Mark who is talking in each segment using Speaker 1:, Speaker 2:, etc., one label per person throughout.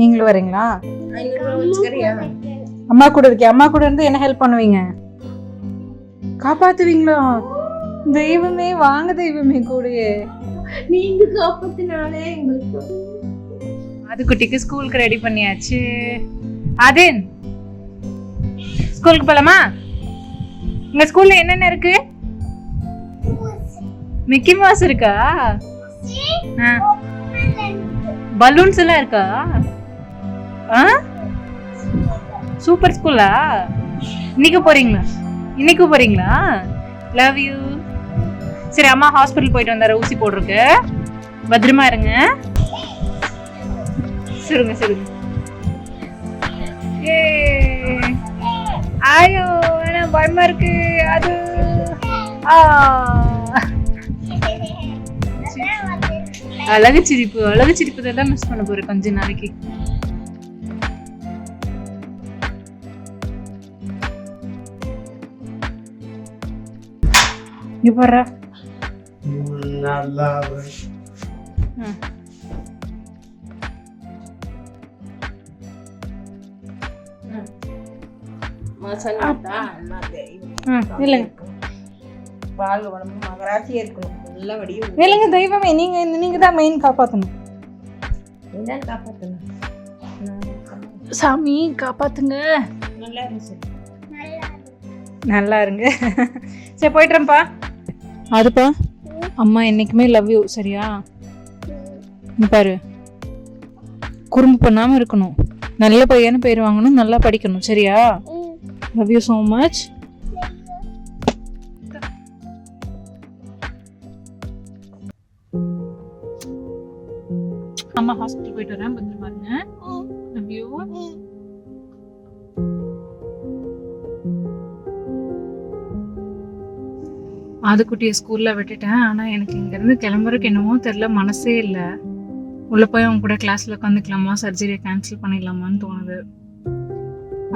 Speaker 1: நீங்களும் வரீங்களா? அம்மா கூட இருக்கே அம்மா கூட இருந்து என்ன ஹெல்ப் பண்ணுவீங்க? காப்பாத்துவீங்களா? தெய்வமே வாங்க தெய்வமே கூடயே.
Speaker 2: நீங்க காப்பாத்தினாலே எங்களுக்கு
Speaker 1: அது குட்டிக்கு ஸ்கூலுக்கு ரெடி பண்ணியாச்சு. அதேன் ஸ்கூலுக்கு போலாமா? உங்க ஸ்கூல்ல என்னென்ன இருக்கு? மிக்கி மவுஸ் இருக்கா? பலூன்ஸ் எல்லாம் இருக்கா? ஆ? சூப்பர் ஸ்கூலா இன்னைக்கு போறீங்களா? இன்னைக்கு போறீங்களா? லவ் யூ சரி அம்மா ஹாஸ்பிட்டல் போயிட்டு வந்தார ஊசி போட்டிருக்கு. பத்திரமா இருங்க. சொல்லுங்க சொல்லுங்க ஆயோ ஐயோ பயமா இருக்கு. அது. ஆ. அழகு சிரிப்பு அழகு சிரிப்பு தான் மிஸ் பண்ண போறேன் கொஞ்ச நாளைக்கு. இங்க போடுற
Speaker 3: நல்லா
Speaker 1: ம்.
Speaker 2: மசாலா என்ன தெரியும்
Speaker 1: ம், இல்லைங்க.
Speaker 2: வாழ்க வளமும் மகராட்சியே இருக்கணும். நல்ல வடியும்
Speaker 1: இல்லைங்க தெய்வமே நீங்க நீங்க தான் மெயின் காப்பாத்தணும்.
Speaker 2: நீதான் காப்பாத்தணும்.
Speaker 1: சாமி காப்பாத்துங்க.
Speaker 2: நல்லா இருந்துச்சு
Speaker 1: நல்லா இருங்க. சரி போயிட்டுறேன்ப்பா. அதுப்பா அம்மா என்னைக்குமே லவ் யூ சரியா? பாரு. குறும்பு பண்ணாம இருக்கணும். நல்ல பையனு பேர் வாங்கணும் நல்லா படிக்கணும் சரியா? லவ் யூ ஸோ மச் அம்மா ஹாஸ்பிட்டல் போயிட்டு வரேன் பத்திரமா இருங்க. லவ் யூ ஆதுக்குட்டியை ஸ்கூல்ல விட்டுட்டேன். ஆனா எனக்கு இங்க இருந்து கிளம்புறதுக்கு என்னமோ தெரியல மனசே இல்ல. உள்ள போய் அவங்க கூட கிளாஸ்ல உட்காந்துக்கலாமா சர்ஜரியை கேன்சல் பண்ணிடலாமான்னு தோணுது.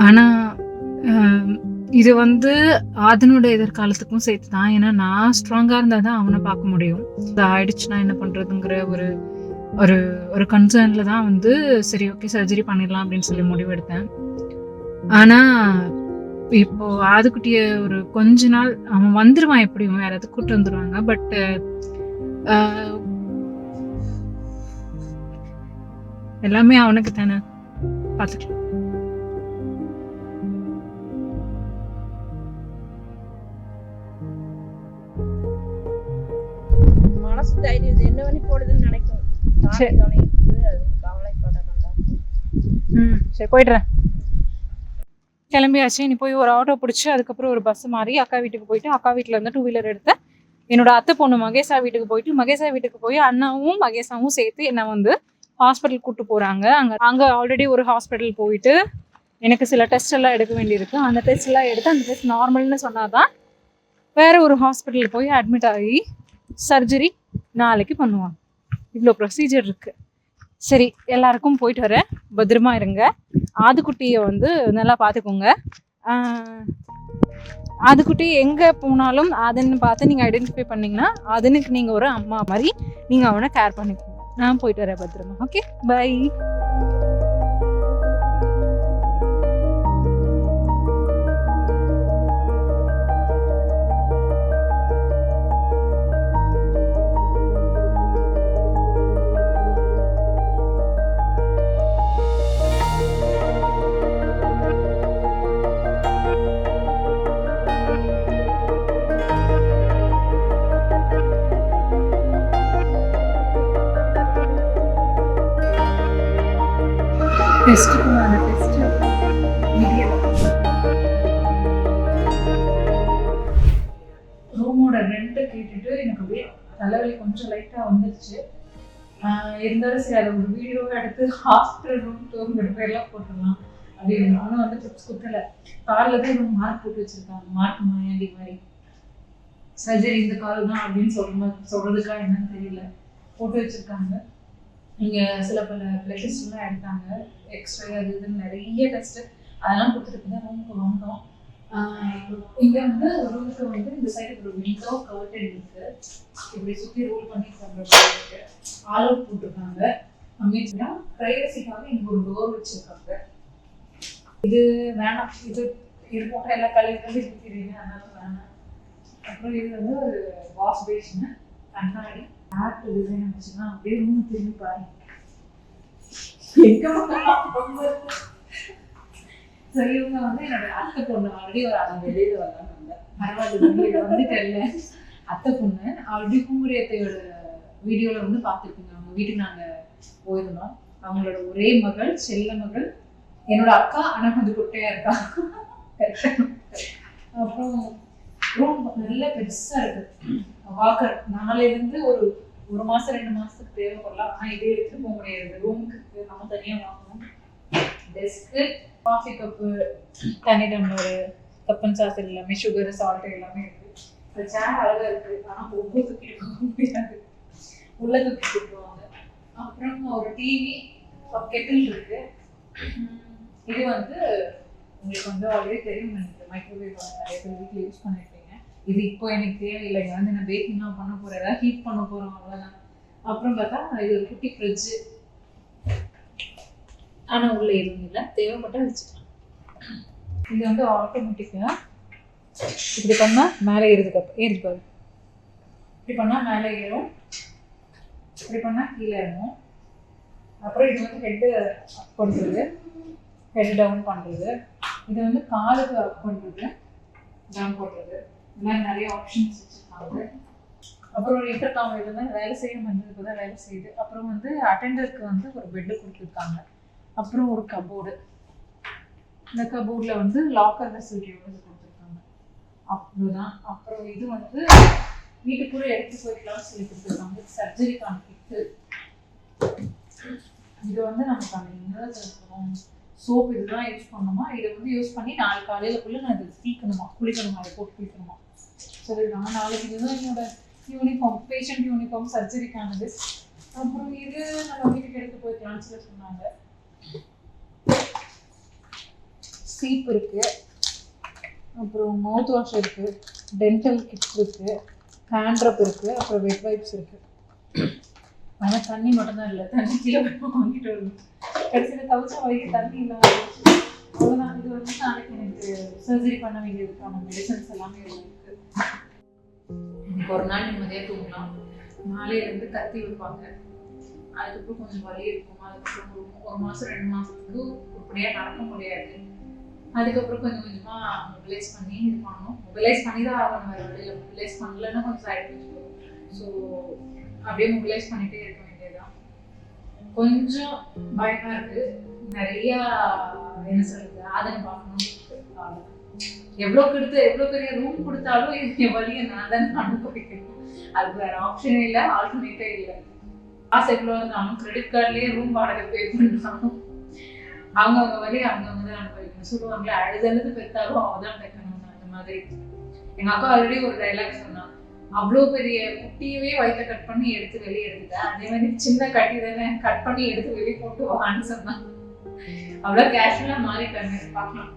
Speaker 1: ஆனா இது வந்து ஆதனோட எதிர்காலத்துக்கும் சேர்த்து தான் ஏன்னா நான் ஸ்ட்ராங்கா இருந்தாதான் அவனை பார்க்க முடியும். இது ஆயிடுச்சுன்னா என்ன பண்றதுங்கிற ஒரு ஒரு ஒரு கன்சர்னில் தான் வந்து சரி ஓகே சர்ஜரி பண்ணிடலாம் அப்படின்னு சொல்லி முடிவெடுத்தேன். ஆனால் இப்போ ஆதுக்குட்டியை ஒரு கொஞ்ச நாள் அவன் வந்துடுவான் எப்படியும் யாராவது கூட்டு வந்துடுவாங்க பட்டு எல்லாமே அவனுக்கு தானே பார்த்துக்கலாம். சரி. ம் சரி போயிடுறேன். கிளம்பியாச்சு. நீ போய் ஒரு ஆட்டோ பிடிச்சி அதுக்கப்புறம் ஒரு பஸ் மாறி அக்கா வீட்டுக்கு போயிட்டு அக்கா வீட்டில் இருந்து டூ வீலர் எடுத்து என்னோட அத்தை பொண்ணு மகேஷா வீட்டுக்கு போயிட்டு மகேஷா வீட்டுக்கு போய் அண்ணாவும் மகேஷாவும் சேர்த்து என்னை வந்து ஹாஸ்பிட்டல் கூப்பிட்டு போகிறாங்க அங்கே அங்கே ஆல்ரெடி ஒரு ஹாஸ்பிட்டல் போயிட்டு எனக்கு சில டெஸ்ட் எல்லாம் எடுக்க வேண்டியிருக்கு. அந்த டெஸ்ட் எல்லாம் எடுத்து அந்த டெஸ்ட் நார்மல்னு சொன்னாதான் வேற ஒரு ஹாஸ்பிட்டல் போய் அட்மிட் ஆகி சர்ஜரி நாளைக்கு பண்ணுவாங்க. இவ்வளோ ப்ரொசீஜர் இருக்குது சரி எல்லாருக்கும் போயிட்டு வரேன். பத்திரமா இருங்க. ஆதுக்குட்டியை வந்து நல்லா பார்த்துக்கோங்க ஆதுக்குட்டி எங்கே போனாலும் அதுன்னு பார்த்து நீங்கள் ஐடென்டிஃபை பண்ணிங்கன்னா அதுனுக்கு நீங்கள் ஒரு அம்மா மாதிரி நீங்கள் அவனை கேர் பண்ணிக்கோங்க. நான் போயிட்டு வரேன் பத்திரமா. ஓகே பை தலைவலி கொஞ்சம் லைட்டாக வந்துருச்சு. ஆஹ் இருந்தாலும் சரி அதை ஒரு வீடியோவை எடுத்து ஹாஸ்பிட்டல் ரூம் டூருங்கிற பேர்லாம் போட்டுடலாம் அப்படின்னு. நானும் வந்து டிப்ஸ் கொடுக்கல. காலில் தான் இவங்க மார்க் போட்டு வச்சிருக்காங்க. மார்க் மாயாண்டி மாதிரி. சர்ஜரி இந்த கால் தான் அப்படின்னு சொல்ற சொல்றதுக்கா என்னன்னு தெரியல. போட்டு வச்சிருக்காங்க. இங்க சில பல பிளட் எல்லாம் எடுத்தாங்க. எக்ஸ்ரே அது இதுன்னு நிறைய டெஸ்ட் அதெல்லாம் கொடுத்துட்டு தான் ரூமுக்கு வந்தோம். இங்க வந்து ரூமுக்கு வந்து இந்த சைடு ஒரு விண்டோ கர்டன் இருக்கு. இப்படி சுத்தி ரோல் பண்ணி பண்ற இருக்கு. ஆல் அவுட் போட்டிருக்காங்க. அமைதியா பிரைவசிக்காக இங்க ஒரு டோர் வச்சிருக்காங்க. இது வேணாம். இது இது எல்லா கழுவி இருக்கிறீங்க அதனால வேணாம். அப்புறம் இது வந்து ஒரு வாஷ் பேஷன் கண்ணாடி. ஆர்ட் டிசைன் வச்சுன்னா அப்படியே ரூம் திரும்பி பாருங்க. எங்க ஸோ இவங்க வந்து என்னோட அத்தை பொண்ணு ஆல்ரெடி ஒரு
Speaker 2: நான் வெளியில வரலாம்னு வந்தேன்
Speaker 1: பரவாயில்ல வெளியில வந்துட்டேன்ல அத்தை பொண்ணு ஆல்ரெடி குங்குரியத்தையோட வீடியோல வந்து பார்த்துருப்பீங்க. அவங்க வீட்டுக்கு நாங்கள் போயிருந்தோம். அவங்களோட ஒரே மகள் செல்ல மகள். என்னோட அக்கா ஆனால் கொஞ்சம் குட்டையா இருக்கா அப்புறம் ரூம் நல்ல பெருசா இருக்கு. வாக்கர் நாளைல இருந்து ஒரு ஒரு மாசம் ரெண்டு மாசத்துக்கு தேவைப்படலாம். ஆனா இதே எடுத்துட்டு போக முடியாது. ரூமுக்கு நம்ம தனியா வாங்கணும். டெஸ்க்கு காஃபி கப்பு தண்ணி டம்ளர் கப்பன் சாஸ் எல்லாமே சுகர் சால்ட் எல்லாமே இருக்கு. அந்த சேர் அழகா இருக்கு. ஆனா ஒவ்வொரு தூக்கிட்டு போக முடியாது. உள்ள தூக்கிட்டு போவாங்க அப்புறம் ஒரு டிவி கெட்டில் இருக்கு. இது வந்து உங்களுக்கு வந்து ஆல்ரெடி தெரியும். எனக்கு மைக்ரோவேவ் நிறைய பேர் வீட்டில் யூஸ் பண்ணிருப்பீங்க. இது இப்போ எனக்கு தேவையில்லை. இங்க வந்து நான் பேக்கிங்லாம் பண்ண போறேன். ஏதாவது ஹீட் பண்ண போறோம் அவ்வளோதான் அப்புறம் பார்த்தா இது ஒரு குட்டி ஃப்ரிட்ஜு ஆனால் உள்ள எதுவும் இல்லை. தேவைப்பட்டா வச்சுக்கலாம். இது வந்து ஆட்டோமேட்டிக்காக இப்படி பண்ணால் மேலே ஏறுது கப் ஏறுது பாரு. இப்படி பண்ணால் மேலே ஏறும். இப்படி பண்ணால் கீழே இறங்கும். அப்புறம் இது வந்து ஹெட்டு அப் பண்ணுறது ஹெட் டவுன் பண்ணுறது இது வந்து காலுக்கு அப் பண்ணுறது டவுன் பண்ணுறது இந்த மாதிரி நிறைய ஆப்ஷன்ஸ் வச்சுருக்காங்க. அப்புறம் இன்டர்காம் வந்து வேலை செய்ய மஞ்சளுக்கு தான் வேலை செய்யுது அப்புறம் வந்து அட்டெண்டருக்கு வந்து ஒரு பெட்டு கொடுத்துருக்காங்க. அப்புறம் ஒரு கபோர்டு இந்த கபோர்டில் வந்து லாக்கர் ஃபெசிலிட்டியோட கொடுத்துருக்காங்க. அவ்வளோதான் அப்புறம் இது வந்து வீட்டுக்குள்ளே எடுத்து போய்க்கலாம்னு சொல்லி கொடுத்துருக்காங்க. சர்ஜரிக்கான கிட்டு இது வந்து நமக்கு அந்த இன்னும் சோப் இதுதான் யூஸ் பண்ணணுமா? இதை வந்து யூஸ் பண்ணி நாலு காலையிலக்குள்ள நான் இதை சீக்கணுமா குளிக்கணுமா? அதை போட்டு குளிக்கணுமா? சொல்லியிருக்காங்க நாளைக்கு இதுதான் என்னோட யூனிஃபார்ம் பேஷண்ட் யூனிஃபார்ம் சர்ஜரிக்கானது அப்புறம் இது நம்ம வீட்டுக்கு எடுத்து போய்க்கலாம்னு சொல்லி சொன்னாங்க. சீப் இருக்கு. அப்புறம் மவுத் வாஷ் இருக்கு. டென்டல் கிட்ஸ் இருக்கு. ஹேண்ட் ரப் இருக்கு. அப்புறம் வெட் வைப்ஸ் இருக்கு. ஆனால் தண்ணி மட்டும்தான் இல்லை. தண்ணி கீழே வாங்கிட்டு வரணும். கடைசியில் தவிச்சா வரைக்கு தண்ணி இல்லை. அவ்வளோதான் இது வந்து நாளைக்கு எனக்கு சர்ஜரி பண்ண வேண்டியதுக்கான மெடிசன்ஸ் எல்லாமே இருக்குது இருக்கு ஒரு நாள் நிம்மதியாக தூங்கலாம். மாலையிலேருந்து இருந்து கத்தி வைப்பாங்க. அதுக்கப்புறம் கொஞ்சம் வலி இருக்கும்? அதுக்கப்புறம் ஒரு ஒரு மாசம் ரெண்டு மாசத்துக்கு உருப்படியாக நடக்க முடியாது. அதுக்கப்புறம் கொஞ்சம் கொஞ்சமா மொபிலைஸ் பண்ணி இது பண்ணோம் மொபிலைஸ் பண்ணி தான் ஆகணும் வேறு வழியில் மொபிலைஸ் பண்ணலன்னா கொஞ்சம் சைட் எஃபெக்ட்ஸ் ஸோ அப்படியே மொபிலைஸ் பண்ணிட்டே இருக்க வேண்டியதுதான். கொஞ்சம் பயமா இருக்கு. நிறைய என்ன சொல்றது ஆதனை பார்க்கணும் எவ்வளோ கொடுத்து எவ்வளோ பெரிய ரூம் கொடுத்தாலும் என் வழியை நான் தான் அனுபவிக்கணும். அதுக்கு வேற ஆப்ஷனே இல்லை ஆல்டர்னேட்டே இல்லை. காசு எவ்வளோ இருந்தாலும் கிரெடிட் கார்ட்லயே ரூம் வாடகை பே பண்ணாலும் அவங்கவுங்க வரையும் அவங்கவுங்க தான் அனுபவிக்கணும் சொல்லுவாங்களே அழுதழுது பெற்றாலும் அவங்க தான் பெக்கணும் அந்த மாதிரி. எங்க அக்கா ஆல்ரெடி ஒரு டைலாக் சொன்னான் அவ்வளோ பெரிய குட்டியவே வயிற்ற கட் பண்ணி எடுத்து வெளியே எடுத்துட்டேன் அதே மாதிரி சின்ன கட்டி தானே கட் பண்ணி எடுத்து வெளியே போட்டு வான்னு சொன்னான் அவ்வளோ கேஷுவலாக மாறிட்டாங்க. பார்க்கலாம்.